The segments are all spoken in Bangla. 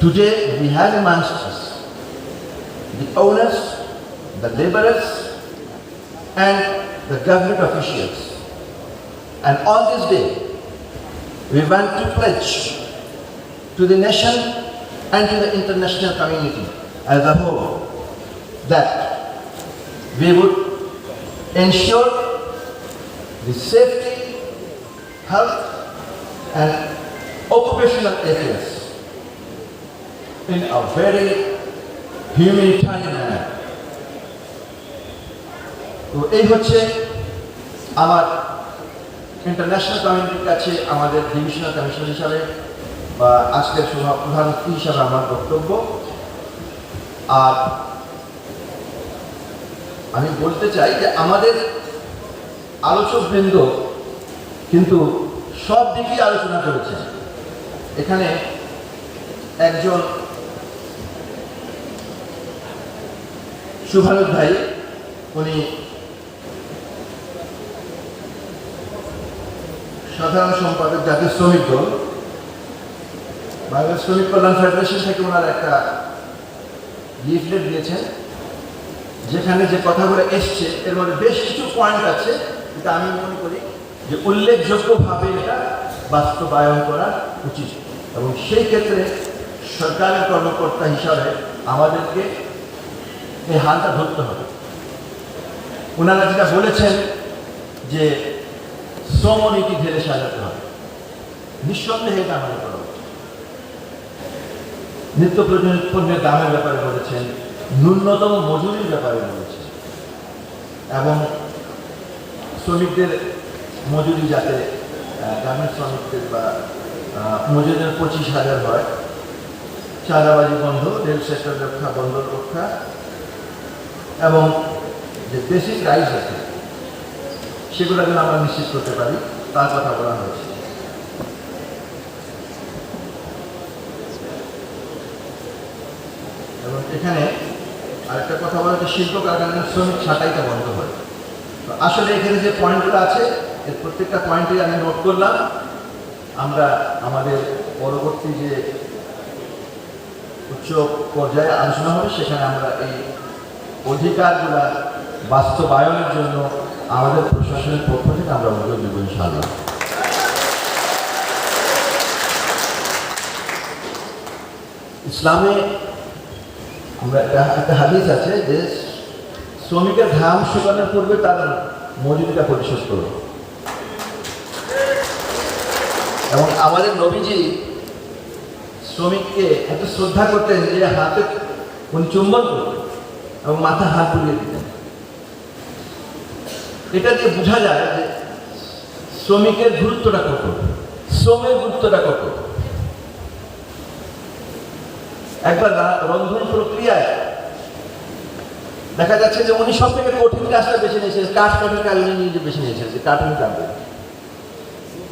Today we have amongst us the owners, the laborers, and the government officials. And on this day, we want to pledge to the nation and to the international community as a whole that we would ensure the safety, health, and occupational ethics in a very manner. তো এই হচ্ছে আমার ইন্টারন্যাশনাল কমিউনিটির কাছে, আমাদের ডিভিশনাল কমিশন হিসাবে, বা আজকের প্রধান হিসাবে আমার বক্তব্য আর আমি বলতে চাই যে আমাদের আলোচক বৃন্দ কিন্তু সব দিকেই আলোচনা করেছে এখানে একজন সুভারত ভাই, উনি সাধারণ সম্পাদক জাতীয় শ্রমিক দল। বাংলাদেশ শ্রমিক কল্যাণ ফেডারেশন থেকে ওনার একটা লিফলেট দিয়েছেন, যেখানে যে কথাগুলো এসছে, এর মধ্যে বেশ কিছু পয়েন্ট আছে এটা আমি মনে করি যে উল্লেখযোগ্যভাবে এটা বাস্তবায়ন করা উচিত। এবং সেই ক্ষেত্রে সরকারের কর্মকর্তা হিসাবে আমাদেরকে এই হালটা ধরতে হবে। ওনারা যেটা বলেছেন যে শ্রমনীতি ঢেলে সাজাতে হবে। নিঃসন্দেহে এটা আমাদের করা উচিত। নিত্য পণ্যের দামের ব্যাপারে বলেছেন, ন্যূনতম মজুরির ব্যাপারে বলেছেন, এবং শ্রমিকদের মজুরি যাতে গ্রামের শ্রমিকদের বা মজুরির পঁচিশ হাজার হয়। চাঁদাবাজি বন্ধ, রেল সেক্টর রক্ষা, বন্দর রক্ষা এবং যে বেসিক রাইটস আছে, সেগুলো যেন আমরা নিশ্চিত করতে পারি, তার কথা বলা হয়েছে। এবং এখানে আরেকটা কথা বলা যে শিল্প কারখানার শ্রমিক ছাঁটাইটা বন্ধ হয়। তো আসলে এখানে যে পয়েন্টগুলো আছে, এর প্রত্যেকটা পয়েন্টই আমি নোট করলাম। আমরা আমাদের পরবর্তী যে উচ্চ পর্যায়ে আলোচনা হবে, সেখানে আমরা এই অধিকারগুলা বাস্তবায়নের জন্য আমাদের প্রশাসনের পক্ষ থেকে আমরা উদ্যোগ নেব, ইনশাআল্লাহ। ইসলামে আমরা একটা- একটা হাদিস আছে যে শ্রমিকের ঘাম শুকানোর পূর্বে তার মজুরিটা পরিশোধ করবে এবং আমাদের নবীজি শ্রমিককে এত শ্রদ্ধা করতেন যে হাতে উনি চুম্বন করতেন। এবং মাথা হাত বুলিয়ে দিতেন। এটা দিয়ে বোঝা যায় যে শ্রমিকের গুরুত্বটা কত, শ্রমের গুরুত্বটা কত। একবার রন্ধন প্রক্রিয়ায় দেখা যাচ্ছে যে উনি সব থেকে কঠিন কাজটা বেছে নিয়েছেন, কাঠ কাঠের কাজ উনি নিজে বেছে নিয়েছেন, যে কাঠুন কাটবে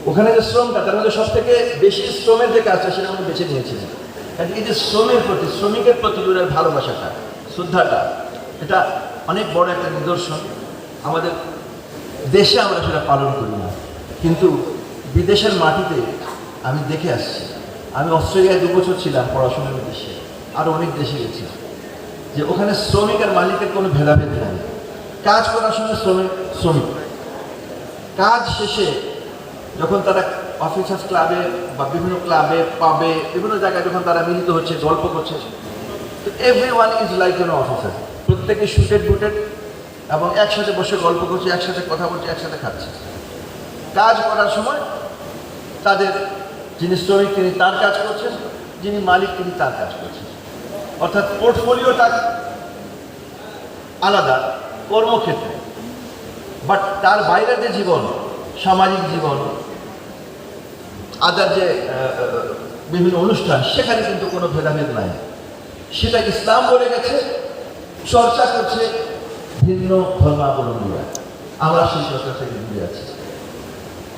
ওখানে যে শ্রমটা, তার মধ্যে সব থেকে বেশি শ্রমের যে কাজটা সেটা উনি বেছে নিয়েছিলেন কাজে এই যে শ্রমের প্রতি, শ্রমিকের প্রতি ভালোবাসাটা শ্রদ্ধাটা, এটা অনেক বড় একটা নিদর্শন। আমাদের দেশে আমরা সেটা পালন করি না। কিন্তু বিদেশের মাটিতে আমি দেখে আসছি। আমি অস্ট্রেলিয়ায় দু বছর ছিলাম পড়াশোনার উদ্দেশ্যে আরও অনেক দেশে গেছি যে ওখানে শ্রমিক আর মালিকের কোনো ভেদাভেদ নেই। কাজ করার সময় শ্রমিক শ্রমিক। কাজ শেষে যখন তারা অফিসার্স ক্লাবে বা বিভিন্ন ক্লাবে, পাবে, বিভিন্ন জায়গায় যখন তারা মিলিত হচ্ছে, গল্প করছে তো every one is like an officer প্রত্যেকে শুটেড বুটেড এবং একসাথে বসে গল্প করছে, একসাথে কথা বলছে, একসাথে খাচ্ছে। কাজ করার সময় তাদের যিনি শ্রমিক, তিনি তার কাজ করছেন, যিনি মালিক, তিনি তার কাজ করছেন। অর্থাৎ পোর্টফোলিওটা আলাদা, কর্মক্ষেত্রে। বাট তার বাইরের যে জীবন, সামাজিক জীবন আদার যে বিভিন্ন অনুষ্ঠান, সেখানে কিন্তু কোনো ভেদাভেদ নাই। সেটা ইসলাম বলে গেছে, চর্চা করছে ভিন্ন ধর্মাবলম্বীরা। আমরা সেই চর্চা থেকে দূরে আছি।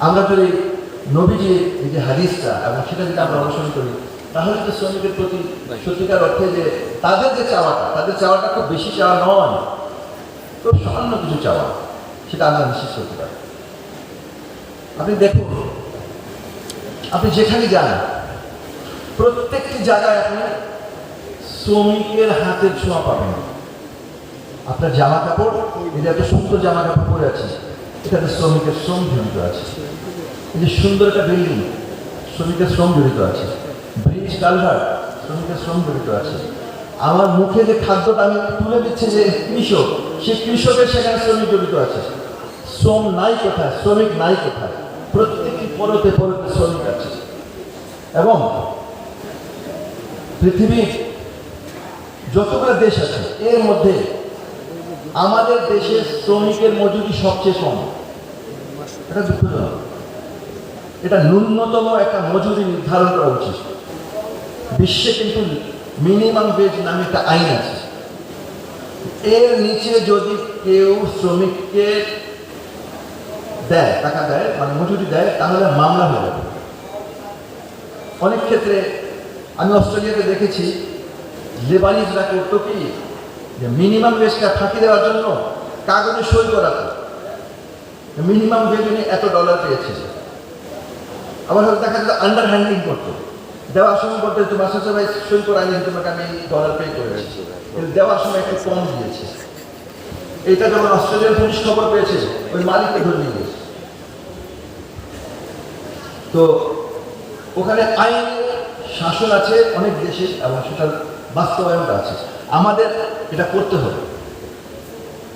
আমরা যদি নবীজি এই যে হাদিসটা এবং সেটা যদি আমরা অনুসরণ করি, তাহলে তো শ্রমিকের প্রতি সত্যিকার অর্থে যে তাদের যে চাওয়াটা, তাদের চাওয়াটা খুব বেশি চাওয়া নয়। খুব সামান্য কিছু চাওয়া, সেটা আমরা নিশ্চিত করতে পারি। আপনি দেখুন, আপনি যেখানে যান, প্রত্যেকটি জায়গায় আপনি শ্রমিকের হাতের ছোঁয়া পাবেন আপনার জামা কাপড় যে এত সুন্দর জামা কাপড় পরে আছে এটাতে শ্রমিকের শ্রম জড়িত আছে। এই যে সুন্দর একটা বিল্ডিং শ্রমিকের শ্রম জড়িত আছে। ব্রিজ, কালভার্ট, শ্রমিকের শ্রম জড়িত আছে। আমার মুখে যে খাদ্যটা আমি তুলে দিচ্ছে যে কৃষক সেই কৃষকের সেখানে শ্রমিক জড়িত আছে। শ্রম নাই কোথায়? শ্রমিক নাই কোথায়? প্রত্যেকটি পরতে পরতে শ্রমিক আছে। এবং পৃথিবীর যতগুলো দেশ আছে, এর মধ্যে আমাদের দেশের শ্রমিকের মজুরি সবচেয়ে কম। এটা দুঃখজনক এটা ন্যূনতম একটা মজুরি নির্ধারণ করা উচিত। বিশ্বে কিন্তু মিনিমাম ওয়েজ নামে একটা আইন আছে। এর নিচে যদি কেউ শ্রমিককে দেয়, টাকা দেয় মানে মজুরি দেয়, তাহলে মামলা হয়ে যাবে। অনেক ক্ষেত্রে আমি অস্ট্রেলিয়াতে দেখেছি লেবানিজরা করতো কি? যে মিনিমাম ওয়েজটা ফাঁকি দেওয়ার জন্য কাগজে সই করাতো। মিনিমাম ওয়েজ উনি এত ডলার পেয়েছে। আবার হয়তো দেখা যেত আন্ডার হ্যান্ডিং করতো। দেওয়ার সময় বলতে সাথে ভাই সই করে আনি তোমাকে আমি ডলার পে করে কিন্তু দেওয়ার সময় একটু কম দিয়েছে। এটা যখন অস্ট্রেলিয়ান পুলিশ খবর পেয়েছে, ওই মালিককে ধরে নিয়ে গেছে তো ওখানে আইন শাসন আছে অনেক দেশে এবং সেটার বাস্তবায়নটা আছে। আমাদের এটা করতে হবে।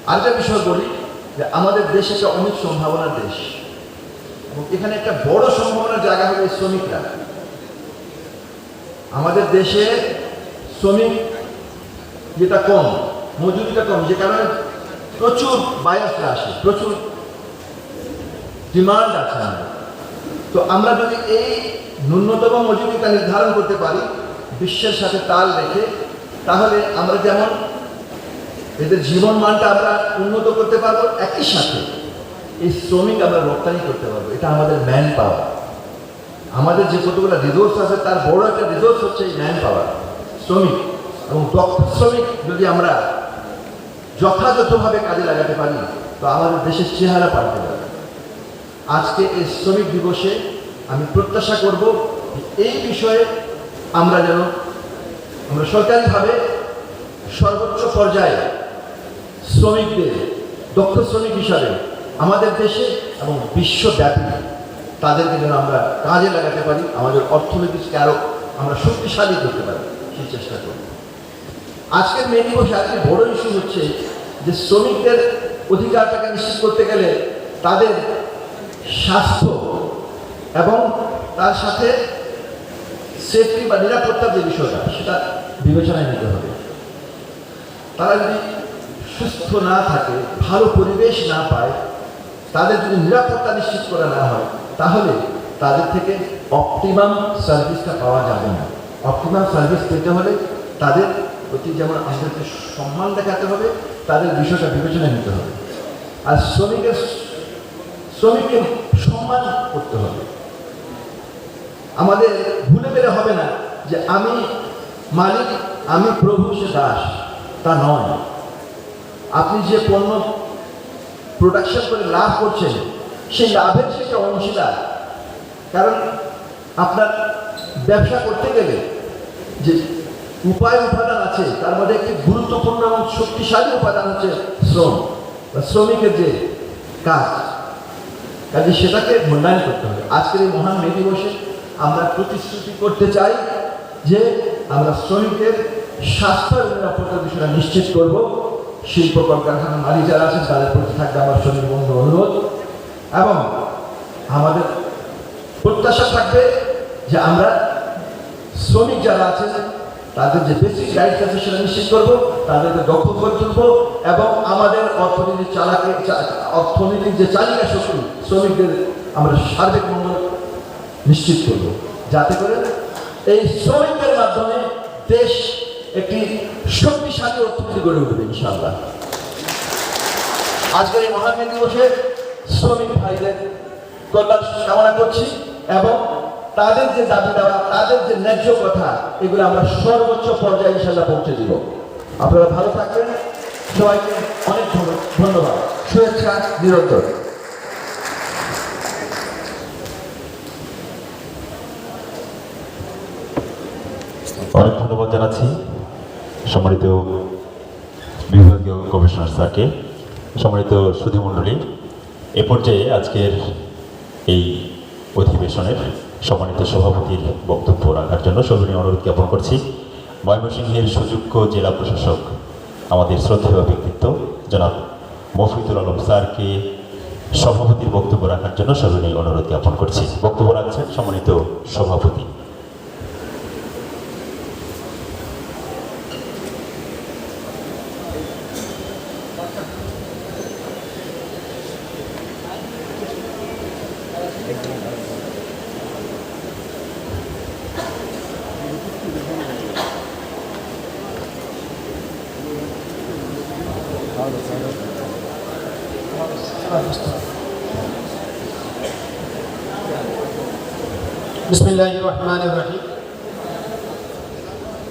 আরেকটা বিষয় বলি যে আমাদের দেশ একটা অনেক সম্ভাবনার দেশ। এবং এখানে একটা বড় সম্ভাবনার জায়গা হবে শ্রমিকরা। আমাদের দেশে শ্রমিক যেটা কম, মজুরিটা কম, যে কারণে প্রচুর বায়াসরা আসে, প্রচুর ডিমান্ড আছে আমাদের। তো আমরা যদি এই ন্যূনতম মজুরিটা নির্ধারণ করতে পারি বিশ্বের সাথে তাল রেখে, তাহলে আমরা যেমন এদের জীবন মানটা আমরা উন্নত করতে পারব, একই সাথে এই শ্রমিক আমরা রপ্তানি করতে পারব। এটা আমাদের ম্যান পাওয়ার আমাদের যে কতগুলো রিসোর্স আছে, তার বড় একটা রিসোর্স হচ্ছে এই ম্যান পাওয়ার শ্রমিক এবং দক্ষ শ্রমিক যদি আমরা যথাযথভাবে কাজে লাগাতে পারি, তো আমাদের দেশের চেহারা পাল্টে যাবে। আজকে এই শ্রমিক দিবসে আমি প্রত্যাশা করব এই বিষয়ে আমরা যেন আমরা সরকারিভাবে সর্বোচ্চ পর্যায়ে শ্রমিকদের, দক্ষ শ্রমিক হিসাবে আমাদের দেশে এবং বিশ্বব্যাপী তাদেরকে যেন আমরা কাজে লাগাতে পারি, আমাদের অর্থনীতিকে আরও আমরা শক্তিশালী করতে পারি, সেই চেষ্টা করব। আজকের মেন দিবসে আজকে বড় ইস্যু হচ্ছে যে শ্রমিকদের অধিকারটাকে নিশ্চিত করতে গেলে তাদের স্বাস্থ্য এবং তার সাথে সেফটি বা নিরাপত্তার যে বিষয়টা, সেটা বিবেচনায় নিতে হবে। তারা যদি সুস্থ না থাকে, ভালো পরিবেশ না পায়, তাদের যদি নিরাপত্তা নিশ্চিত করা না হয়, তাহলে তাদের থেকে অপটিমাম সার্ভিসটা পাওয়া যাবে না। অপটিমাম সার্ভিস পেতে হলে তাদের প্রতি যেমন আমাদেরকে সম্মান দেখাতে হবে, তাদের বিষয়টা বিবেচনায় নিতে হবে। আর শ্রমিকের শ্রমিককে সম্মান করতে হবে। আমাদের ভুলে গেলে হবে না যে আমি মালিক, আমি প্রভু সে দাস, তা নয়। আপনি যে পণ্য প্রোডাকশন করে লাভ করছেন, সেই লাভের সেটা অংশীদার, কারণ আপনার ব্যবসা করতে গেলে যে উপায় উপাদান আছে, তার মধ্যে একটি গুরুত্বপূর্ণ এবং শক্তিশালী উপাদান হচ্ছে শ্রম, বা শ্রমিকের যে কাজ। কাজে সেটাকে মূল্যায়ন করতে হবে। আজকের এই মহান মে দিবসে আমরা প্রতিশ্রুতি করতে চাই যে আমরা শ্রমিকের স্বাস্থ্য এবং বিষয়টা নিশ্চিত করব। শিল্প কলকারখানার মালিক যারা আছেন, তাদের প্রতি থাকবে আমার শ্রমিক বন্ধু অনুরোধ। এবং আমাদের প্রত্যাশা থাকবে যে আমরা শ্রমিক যারা আছেন, তাদের যে বেসিক রাইটস আছে সেটা নিশ্চিত করব, তাদেরকে দক্ষ করে তুলব এবং আমাদের অর্থনীতি চালাকে অর্থনীতির যে চালিকা শক্তি, শ্রমিকদের আমরা সার্বিক মঙ্গল নিশ্চিত করব। যাতে করে এই শ্রমিকদের মাধ্যমে দেশ একটি শক্তিশালী অর্থনীতি গড়ে উঠবে, ইনশাআল্লাহ। আজকের এই মহান দিবসে শ্রমিক ভাইদের কল্যাণ কামনা করছি এবং তাদের যে দাবি দেওয়া, তাদের যে ন্যায্য কথা, এগুলো আমরা সর্বোচ্চ পর্যায়ে ইনশাল্লাহ পৌঁছে দিব। আপনারা ভালো থাকবেন। সবাইকে অনেক ধন্য- ধন্যবাদ। শুভেচ্ছা, নিরন্তর। অনেক ধন্যবাদ জানাচ্ছি সম্মানিত বিভাগীয় কমিশনার স্যারকে, সম্মানিত সুধীমণ্ডলী এ পর্যায়ে আজকের এই অধিবেশনের সম্মানিত সভাপতির বক্তব্য রাখার জন্য সবিনয় অনুরোধ জ্ঞাপন করছি। ময়মনসিংহের সুযোগ্য জেলা প্রশাসক, আমাদের শ্রদ্ধেয় ব্যক্তিত্ব, জনাব মফিদুল আলম স্যারকে সভাপতির বক্তব্য রাখার জন্য সবিনয় অনুরোধ জ্ঞাপন করছি। বক্তব্য রাখছেন সম্মানিত সভাপতি।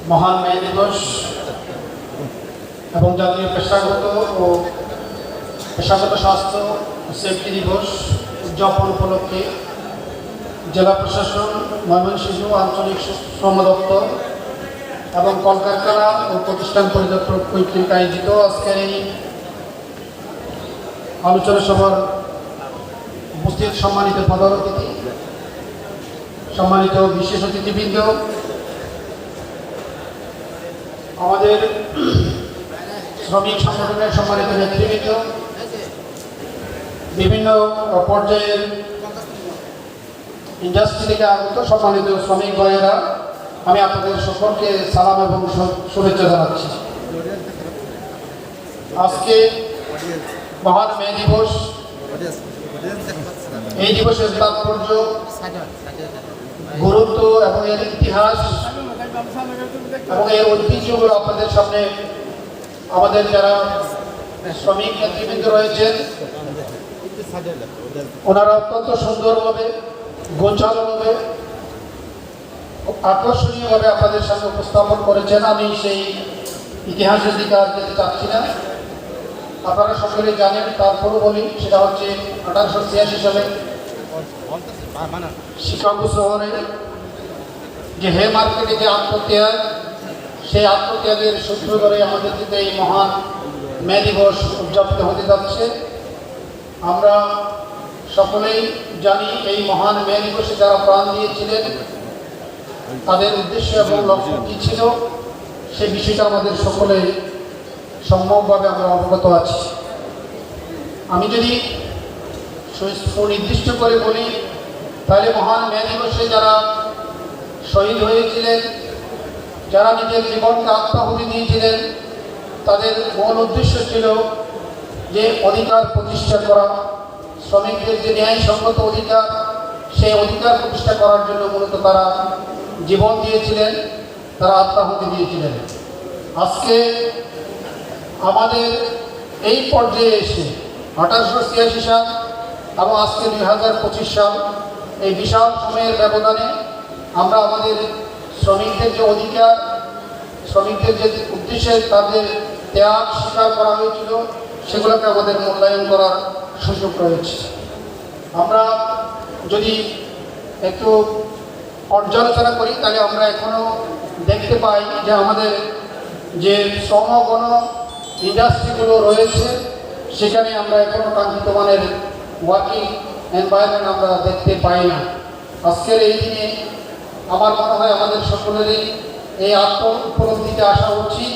মহান মে দিবস এবং জাতীয় পেশাগত ও পেশাগত স্বাস্থ্য সেফটি দিবস উদযাপন উপলক্ষে জেলা প্রশাসন, ময়মনসিংহ আঞ্চলিক শ্রম দপ্তর এবং কলকারখানা ও প্রতিষ্ঠান পরিদপ্তর কর্তৃক আয়োজিত আজকের এই আলোচনা সভার উপস্থিত সম্মানিত প্রধান অতিথি সম্মানিত বিশেষ অতিথিবৃন্দ, আমাদের শ্রমিক সংগঠনের সম্মানিত নেতৃবৃন্দ, বিভিন্ন পর্যায়ের ইন্ডাস্ট্রি থেকে আগত সম্মানিত শ্রমিক ভাইয়েরা, আমি আপনাদের সকলকে সালাম এবং শুভেচ্ছা জানাচ্ছি। আজকে মহান মে দিবস। এই দিবসের তাৎপর্য গুরুত্ব এবং এর ইতিহাস এবং এর ঐতিহ্যগুলো আপনাদের সামনে আমাদের যারা শ্রমিক নেতৃবৃন্দ রয়েছেন, ওনারা অত্যন্ত সুন্দরভাবে, গোছালোভাবে, আকর্ষণীয়ভাবে আপনাদের সামনে উপস্থাপন করেছেন। আমি সেই ইতিহাসের দিকে আর যেতে চাচ্ছি না। আপনারা সকলে জানেন, তারপরও বলি, সেটা হচ্ছে আঠারোশো ছিয়াশি সালে শিকাগো শহরে যে হে মার্কেটে যে আত্মত্যাগ সেই আত্মত্যাগের সূত্র ধরে আমাদের কিন্তু এই মহান মে দিবস উদযাপিত হতে যাচ্ছে। আমরা সকলেই জানি এই মহান মে দিবসে যারা প্রাণ দিয়েছিলেন, তাদের উদ্দেশ্য এবং লক্ষ্য কী ছিল? সে বিষয়টা আমাদের সকলে সম্ভবভাবে আমরা অবগত আছি। আমি যদি সুনির্দিষ্ট করে বলি তাহলে মহান মে দিবসে যারা শহীদ হয়েছিলেন, যারা নিজের জীবনকে আত্মাহুতি দিয়েছিলেন, তাদের মূল উদ্দেশ্য ছিল যে অধিকার প্রতিষ্ঠা করা। শ্রমিকদের যে ন্যায়সঙ্গত অধিকার, সেই অধিকার প্রতিষ্ঠা করার জন্য মূলত তারা জীবন দিয়েছিলেন, তারা আত্মাহুতি দিয়েছিলেন। আজকে আমাদের এই পর্যায়ে এসে আঠারোশো ছিয়াশি সাল এবং আজকে দুই হাজার পঁচিশ সাল এই বিশাল সময়ের ব্যবধানে আমরা আমাদের শ্রমিকদের যে অধিকার, শ্রমিকদের যে উদ্দেশ্যে তাদের ত্যাগ স্বীকার করা হয়েছিল, সেগুলোকে আমাদের মূল্যায়ন করার সুযোগ রয়েছে। আমরা যদি একটু পর্যালোচনা করি, তাহলে আমরা এখনও দেখতে পাই যে আমাদের যে শ্রমগণ ইন্ডাস্ট্রিগুলো রয়েছে, সেখানে আমরা এখনও কাঙ্ক্ষিত মানের ওয়ার্কিং এনভায়রনমেন্ট আমরা দেখতে পাই না। আজকের এই দিনে আমার মনে হয় আমাদের সকলেরই এই আত্ম উপলব্ধিতে আসা উচিত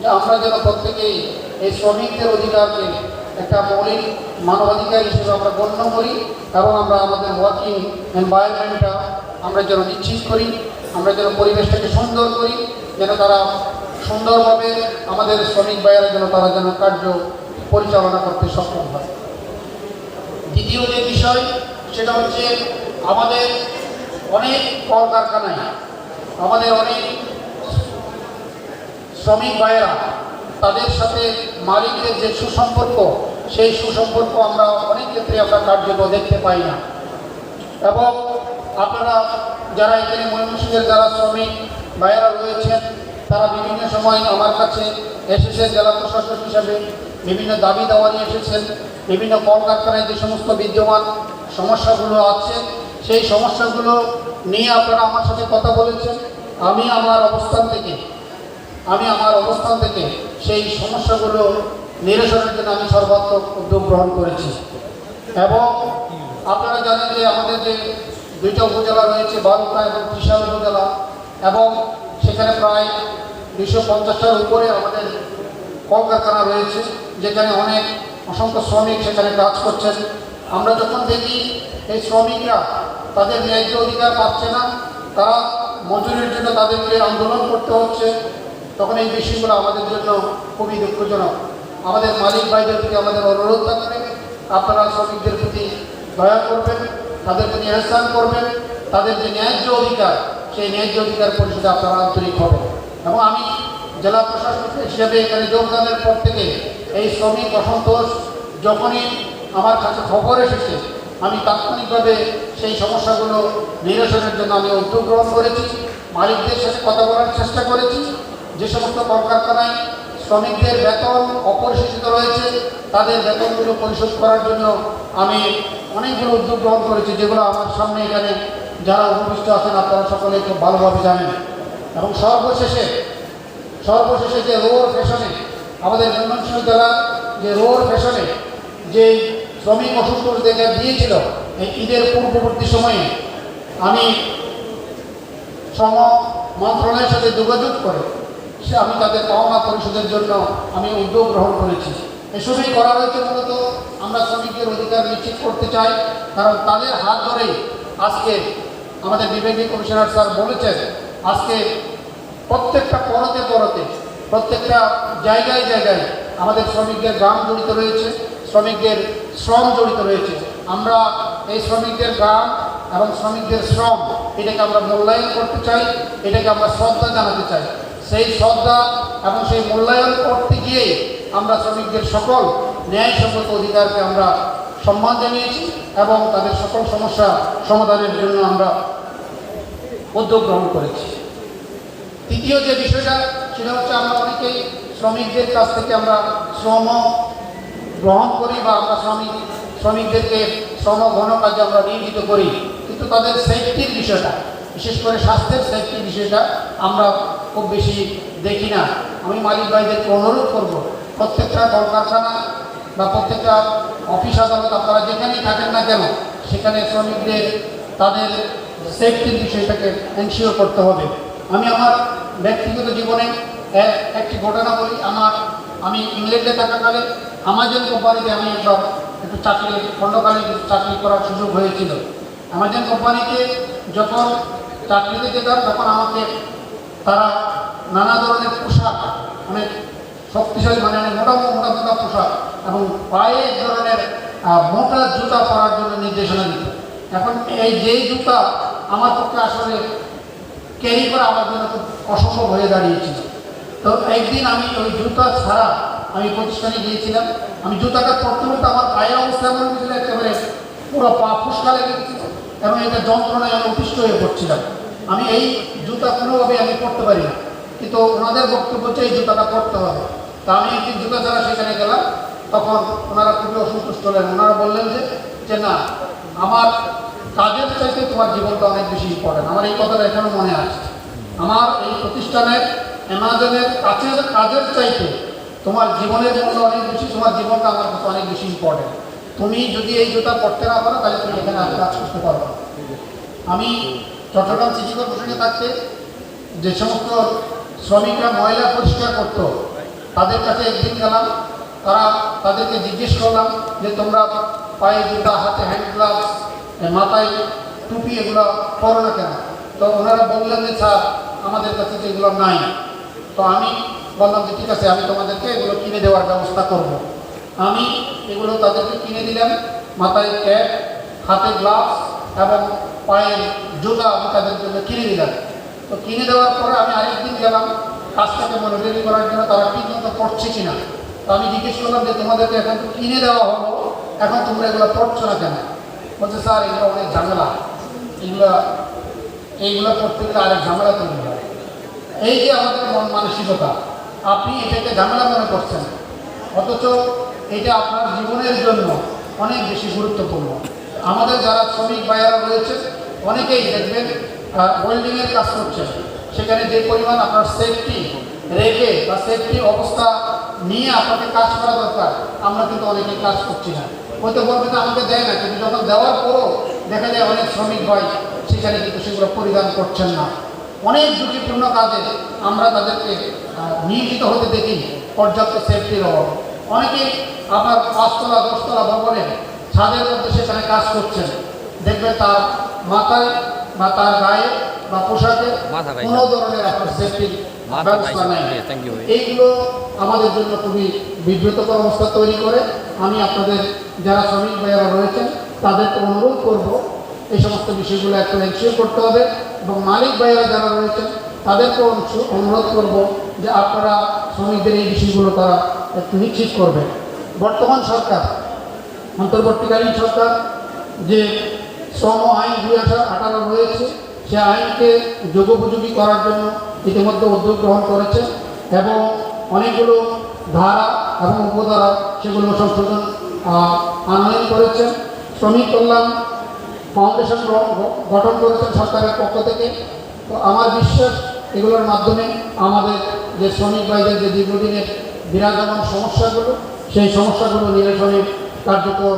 যে আমরা যেন প্রত্যেকেই এই শ্রমিকদের অধিকারকে একটা মৌলিক মানবাধিকার হিসেবে আমরা গণ্য করি এবং আমরা আমাদের ওয়ার্কিং এনভায়রনমেন্টটা আমরা যেন নিশ্চিত করি, আমরা যেন পরিবেশটাকে সুন্দর করি, যেন তারা সুন্দরভাবে আমাদের শ্রমিক ভাইয়েরা যেন তারা যেন কার্য পরিচালনা করতে সক্ষম হয়। দ্বিতীয় যে বিষয়, সেটা হচ্ছে আমাদের অনেক কলকারখানায়, আমাদের অনেক শ্রমিক ভাইয়েরা, তাদের সাথে মালিকদের যে সুসম্পর্ক, সেই সুসম্পর্ক আমরা অনেক ক্ষেত্রে আমরা কার্যত দেখতে পাই না। এবং আপনারা যারা এখানে ময়মনসিংহের যারা শ্রমিক ভাইয়েরা রয়েছেন, তারা বিভিন্ন সময় আমার কাছে এসেছেন, জেলা প্রশাসক হিসাবে বিভিন্ন দাবি দাওয়া নিয়ে এসেছেন। বিভিন্ন কলকারখানায় যে সমস্ত বিদ্যমান সমস্যাগুলো আছে, সেই সমস্যাগুলো নিয়ে আপনারা আমার সাথে কথা বলেছেন। আমি আমার অবস্থান থেকে, আমি আমার অবস্থান থেকে সেই সমস্যাগুলো নিরসনের জন্য আমি সর্বাত্মক উদ্যোগ গ্রহণ করেছি। এবং আপনারা জানেন যে আমাদের যে দুইটা উপজেলা রয়েছে বারুকা এবং ত্রিশাল উপজেলা, এবং সেখানে প্রায় দুশো পঞ্চাশটার উপরে আমাদের কলকারখানা রয়েছে, যেখানে অনেক অসংখ্য শ্রমিক সেখানে কাজ করছেন। আমরা যখন দেখি এই শ্রমিকরা তাদের ন্যায্য অধিকার পাচ্ছে না, তারা মজুরির জন্য তাদেরকে আন্দোলন করতে হচ্ছে, তখন এই বিষয়গুলো আমাদের জন্য খুবই দুঃখজনক। আমাদের মালিক ভাইদের থেকে আমাদের অনুরোধ থাকবে, আপনারা শ্রমিকদের প্রতি দয়া করবেন তাদেরকে প্রতি এহসান করবেন, তাদের যে ন্যায্য অধিকার, সেই ন্যায্য অধিকার পরিষদে আপনারা আন্তরিক হবেন। এবং আমি জেলা প্রশাসক হিসেবে এখানে যোগদানের পর থেকে এই শ্রমিক অসন্তোষ যখনই আমার কাছে খবর এসেছে, আমি তাৎক্ষণিকভাবে সেই সমস্যাগুলো নিরসনের জন্য আমি উদ্যোগ গ্রহণ করেছি, মালিকদের সাথে কথা বলার চেষ্টা করেছি, যে সমস্ত কলকারখানায় শ্রমিকদের বেতন অপরিশোষিত রয়েছে, তাদের বেতনগুলো পরিশোধ করার জন্য আমি অনেকগুলো উদ্যোগ গ্রহণ করেছি, যেগুলো আমার সামনে এখানে যারা উপবিষ্ট আছেন আপনারা সকলে খুব ভালোভাবে জানেন। এবং সর্বশেষে সর্বশেষে যে রোর ফ্যাশনে আমাদের ময়মনসিংহ জেলার যে রোর ফ্যাশনে যে শ্রমিক দেখা দিয়েছিল, এই ঈদের পূর্ববর্তী সময়ে আমি শ্রম মন্ত্রণালয়ের সাথে যোগাযোগ করে সে আমি তাদের পাওনা পরিশোধের জন্য আমি উদ্যোগ গ্রহণ করেছি। এসবই করা হয়েছে মূলত, আমরা শ্রমিকদের অধিকার নিশ্চিত করতে চাই, কারণ তাদের হাত ধরেই আজকে আমাদের বিভাগীয় কমিশনার স্যার বলেছেন, আজকে প্রত্যেকটা পরতে পরতে, প্রত্যেকটা জায়গায় জায়গায় আমাদের শ্রমিকদের গ্রাম জড়িত রয়েছে, শ্রমিকদের শ্রম জড়িত রয়েছে। আমরা এই শ্রমিকদের গ্রাম এবং শ্রমিকদের শ্রম, এটাকে আমরা মূল্যায়ন করতে চাই, এটাকে আমরা শ্রদ্ধা জানাতে চাই। সেই শ্রদ্ধা এবং সেই মূল্যায়ন করতে গিয়ে আমরা শ্রমিকদের সকল ন্যায়সঙ্গত অধিকারকে আমরা সম্মান জানিয়েছি এবং তাদের সকল সমস্যা সমাধানের জন্য আমরা উদ্যোগ গ্রহণ করেছি। তৃতীয় যে বিষয়টা, সেটা হচ্ছে আমরা অনেকেই শ্রমিকদের কাছ থেকে আমরা শ্রম গ্রহণ করি বা আমরা শ্রমিক, শ্রমিকদেরকে শ্রম ঘন কাজে আমরা নিয়োজিত করি। কিন্তু তাদের সেফটির বিষয়টা, বিশেষ করে স্বাস্থ্যের সেফটির বিষয়টা আমরা খুব বেশি দেখি না। আমি মালিক ভাইদেরকে অনুরোধ করব, প্রত্যেকটা কলকারখানা বা প্রত্যেকটা অফিস আদালত আপনারা যেখানেই থাকেন না কেন, সেখানে শ্রমিকদের তাদের সেফটির বিষয়টাকে এনশিওর করতে হবে। আমি আমার ব্যক্তিগত জীবনে এক- একটি ঘটনা বলি। আমার, আমি ইংল্যান্ডে থাকাকালে আমাজন কোম্পানিতে আমি একবার একটু চাকরি, খণ্ডকালীন চাকরি করার সুযোগ হয়েছিল। আমাজন কোম্পানিতে যখন চাকরিতে যেতাম তখন আমাকে তারা নানা ধরনের পোশাক, অনেক শক্তিশালী মানে অনেক মোটা মোটা মোটা পোশাক এবং পায়ে এক ধরনের মোটা জুতা পরার জন্য নির্দেশনা দিত। এখন এই যেই জুতা আমার পক্ষে আসলে ক্যারি করা আমার জন্য খুব অসম্ভব হয়ে দাঁড়িয়েছিল। তো একদিন আমি ওই জুতা ছাড়া আমি প্রতিষ্ঠানে গিয়েছিলাম। আমি জুতাটা পরতে আমার পায়ে অবস্থা এমন হয়েছিল, একেবারে পুরো পা ফুসকা লেগে গেছিল এবং এটা যন্ত্রণায় আমি অতিষ্ঠ হয়ে পড়ছিলাম। আমি এই জুতা কোনোভাবে আমি পরতে পারি না। কিন্তু ওনাদের বক্তব্য হচ্ছে এই জুতাটা পরতে হবে। তা আমি একদিন জুতা ছাড়া সেখানে গেলাম। তখন ওনারা খুবই অসন্তুষ্ট হলেন। ওনারা বললেন যে না, আমার কাজের চাইতে তোমার জীবনটা অনেক বেশি ইম্পর্টেন্ট আমার এই কথাটা এখনও মনে আছে। আমার এই প্রতিষ্ঠানের, অ্যামাজনের কাছের কাজের চাইতে তোমার জীবনের মূল্য অনেক বেশি, তোমার জীবনটা আমার কাছে অনেক বেশি ইম্পর্টেন্ট তুমি যদি এই জুতা পড়তে না পারো, তাহলে তুমি এখানে আর কাজ করতে পারবে আমি চট্টগ্রাম সিটি কর্পোরেশনে থাকতে যে সমস্ত শ্রমিকরা ময়লা পরিষ্কার করতো, তাদের কাছে একদিন গেলাম, তারা তাদেরকে জিজ্ঞেস করলাম যে তোমরা পায়ে জুতা, হাতে হ্যান্ড গ্লাভস মাথায় টুপি এগুলো পরো না কেন? তো ওনারা বললেন যে, স্যার, আমাদের কাছে তো এগুলো নাই। তো আমি বললাম যে, ঠিক আছে, আমি তোমাদেরকে এগুলো কিনে দেওয়ার ব্যবস্থা করব। আমি এগুলো তাদেরকে কিনে দিলাম। মাথায় ক্যাপ, হাতে গ্লাভস এবং পায়ের জুতা আমি তাদের জন্য কিনে দিলাম। তো কিনে দেওয়ার পরে আমি আরেকদিন গেলাম কাজটাকে মনিটরিং করার জন্য, তারা মতো পড়ছে কিনা? তো আমি জিজ্ঞেস করলাম যে, তোমাদেরকে এখন কিনে দেওয়া হলো, এখন তোমরা এগুলো পড়ছো না কেন? বলছে স্যার এগুলো অনেক ঝামেলা। এগুলো এইগুলো করতে গেলে আরেক ঝামেলা তৈরি হয়। এই যে আমাদের মন মানসিকতা, আপনি এটাকে ঝামেলা মনে করছেন। অথচ এটা আপনার জীবনের জন্য অনেক বেশি গুরুত্বপূর্ণ। আমাদের যারা শ্রমিক ভাইয়ারা রয়েছে, অনেকেই দেখবেন ওয়েল্ডিংয়ের কাজ করছে। সেখানে যে পরিমাণ আপনার সেফটি রেখে বা সেফটি অবস্থা নিয়ে আপনাকে কাজ করা দরকার, আমরা কিন্তু অনেকে কাজ করছি না। যে আমাকে দেয় না, কিন্তু যখন দেওয়ার পরও দেখা যায় অনেক শ্রমিক হয়, সেখানে কিন্তু সেগুলো পরিধান করছেন না। অনেক ঝুঁকিপূর্ণ কাজে আমরা তাদেরকে নিয়োজিত হতে দেখি পর্যাপ্ত সেফটির অভাব। অনেকে আপনার পাঁচতলা, দশতলা ভবনে ছাদের মধ্যে সেখানে কাজ করছেন। দেখবে তার মাথায় বা তার গায়ে বা পোশাকে কোনো ধরনের আপনার সেফটির ব্যবস্থা নেই। ভাই। এইগুলো আমাদের জন্য খুবই বিব্রতকর অবস্থা তৈরি করে। আমি আপনাদের যারা শ্রমিক ভাইয়েরা রয়েছেন তাদেরকে অনুরোধ করব এই সমস্ত বিষয়গুলো একটু এনশিওর করতে হবে এবং মালিক ভাইয়েরা যারা রয়েছেন তাদেরকে অনুরোধ করব যে আপনারা শ্রমিকদের এই বিষয়গুলো তারা একটু নিশ্চিত করবেন। বর্তমান সরকার অন্তর্বর্তীকালীন সরকার যে শ্রম আইন দুই হাজার আঠারো রয়েছে সে আইনকে যোগোপযোগী করার জন্য ইতিমধ্যে উদ্যোগ গ্রহণ করেছে এবং অনেকগুলো ধারা এবং উপধারা সেগুলো সংশোধন আনয়ন করেছেন শ্রমিক কল্যাণ ফাউন্ডেশন গঠন করেছেন সরকারের পক্ষ থেকে। তো আমার বিশ্বাস এগুলোর মাধ্যমে আমাদের যে শ্রমিক ভাইদের যে দীর্ঘদিনের বিরাজমান সমস্যাগুলো, সেই সমস্যাগুলো নিরসনের কার্যকর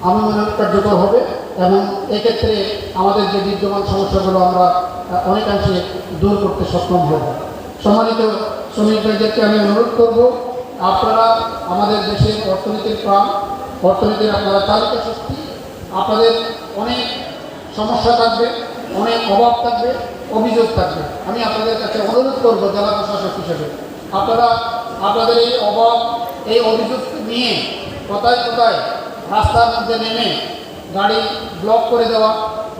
আহ, আমি মনে করি কার্যকর হবে এবং এক্ষেত্রে আমাদের যে বিদ্যমান সমস্যাগুলো আমরা অনেকাংশে দূর করতে সক্ষম হব। সম্মানিত শ্রমিক ভাইদেরকে আমি অনুরোধ করব আপনারা আমাদের দেশের অর্থনীতির প্রাণ অর্থনীতির আপনারা তালিকা শক্তি আপনাদের অনেক সমস্যা থাকবে অনেক অভাব থাকবে অভিযোগ থাকবে। আমি আপনাদের কাছে অনুরোধ করব জেলা প্রশাসক হিসেবে আপনারা আপনাদের এই অভাব এই অভিযোগ নিয়ে কোথায় কোথায় রাস্তার মধ্যে নেমে গাড়ি ব্লক করে দেওয়া,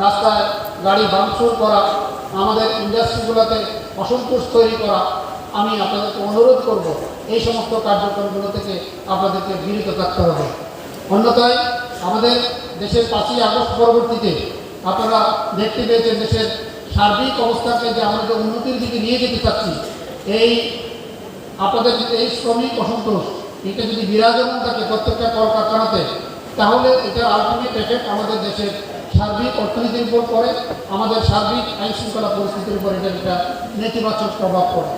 রাস্তায় গাড়ি ভাঙচুর করা, আমাদের ইন্ডাস্ট্রিগুলোতে অসন্তোষ তৈরি করা, আমি আপনাদেরকে অনুরোধ করব, এই সমস্ত কার্যক্রমগুলো থেকে আপনাদেরকে বিরত থাকতে হবে। অন্যথায় আমাদের দেশের পাঁচই আগস্ট পরবর্তীতে আপনারা দেখতে পেয়েছেন দেশের সার্বিক অবস্থাকে যে আমরা যে উন্নতির দিকে নিয়ে যেতে চাচ্ছি, এই আপনাদের এই শ্রমিক অসন্তোষ, এটা যদি বিরাজমান থাকে প্রত্যেকটা কলকারখানাতে তাহলে এটার আলটিমেট এফেক্ট আমাদের দেশের সার্বিক অর্থনীতির উপর পড়ে, আমাদের সার্বিক আইন শৃঙ্খলা পরিস্থিতির উপর এটা একটা নেতিবাচক প্রভাব পড়ে।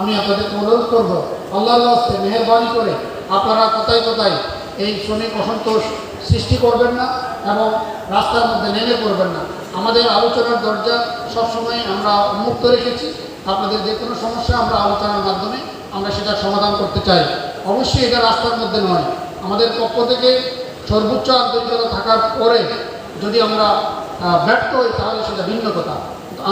আমি আপনাদেরকে অনুরোধ করব, আল্লাহর হস্তে মেহরবানি করে আপনারা কোথায় কোথায় এই শ্রমিক অসন্তোষ সৃষ্টি করবেন না এবং রাস্তার মধ্যে নেমে পড়বেন না। আমাদের আলোচনার দরজা সবসময় আমরা উন্মুক্ত রেখেছি। আপনাদের যে কোনো সমস্যা আমরা আলোচনার মাধ্যমে আমরা সেটা সমাধান করতে চাই। অবশ্যই এটা রাস্তার মধ্যে নয়। আমাদের পক্ষ থেকে সর্বোচ্চ আন্তরিকতা থাকার পরে যদি আমরা ব্যর্থ হই, তাহলে সেটা ভিন্ন কথা।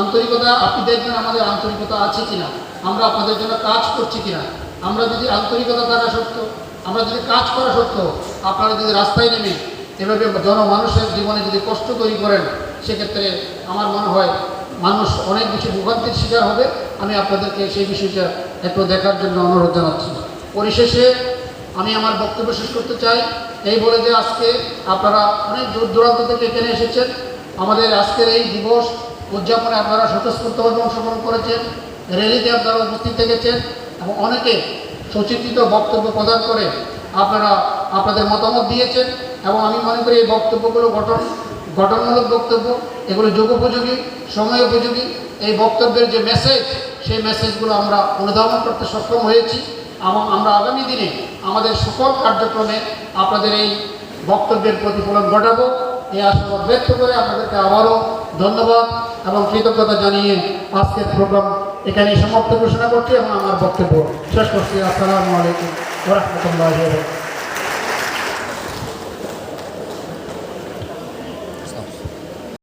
আন্তরিকতা, আপনি দেখবেন আমাদের আন্তরিকতা আছে কিনা? আমরা আপনাদের জন্য কাজ করছি কিনা? আমরা যদি আন্তরিকতা থাকা সত্ত্বেও, আমরা যদি কাজ করা সত্ত্বেও আপনারা যদি রাস্তায় নেমে এভাবে জনমানুষের জীবনে যদি কষ্ট তৈরি করেন, সেক্ষেত্রে আমার মনে হয় মানুষ অনেক বেশি ভোগান্তির শিকার হবে। আমি আপনাদেরকে সেই বিষয়টা একটু দেখার জন্য অনুরোধ জানাচ্ছি। পরিশেষে আমি আমার বক্তব্য শেষ করতে চাই। এই বলে যে আজকে আপনারা অনেক দূর দূরান্ত থেকে এখানে এসেছেন। আমাদের আজকের এই দিবস উদযাপনে আপনারা স্বতঃস্ফূর্তভাবে অংশগ্রহণ করেছেন, র্যালিতে আপনারা উপস্থিত থেকেছেন এবং অনেকে সচিন্তিত বক্তব্য প্রদান করে আপনারা আপনাদের মতামত দিয়েছেন এবং আমি মনে করি এই বক্তব্যগুলো গঠন, গঠনমূলক বক্তব্য, এগুলো যুগোপযোগী সময় উপযোগী এই বক্তব্যের যে মেসেজ সেই মেসেজগুলো আমরা অনুধাবন করতে সক্ষম হয়েছি। এবং আমরা আগামী দিনে আমাদের সকল কার্যক্রমে আপনাদের এই বক্তব্যের প্রতিফলন ঘটাবো। এই আশাবাদ ব্যক্ত করে আপনাদেরকে আবারও ধন্যবাদ এবং কৃতজ্ঞতা জানিয়ে আজকের প্রোগ্রাম এখানে সমাপ্ত ঘোষণা করছি এবং আমার বক্তব্য শেষ করছি। আসসালামু আলাইকুম রহমতুল্লাহ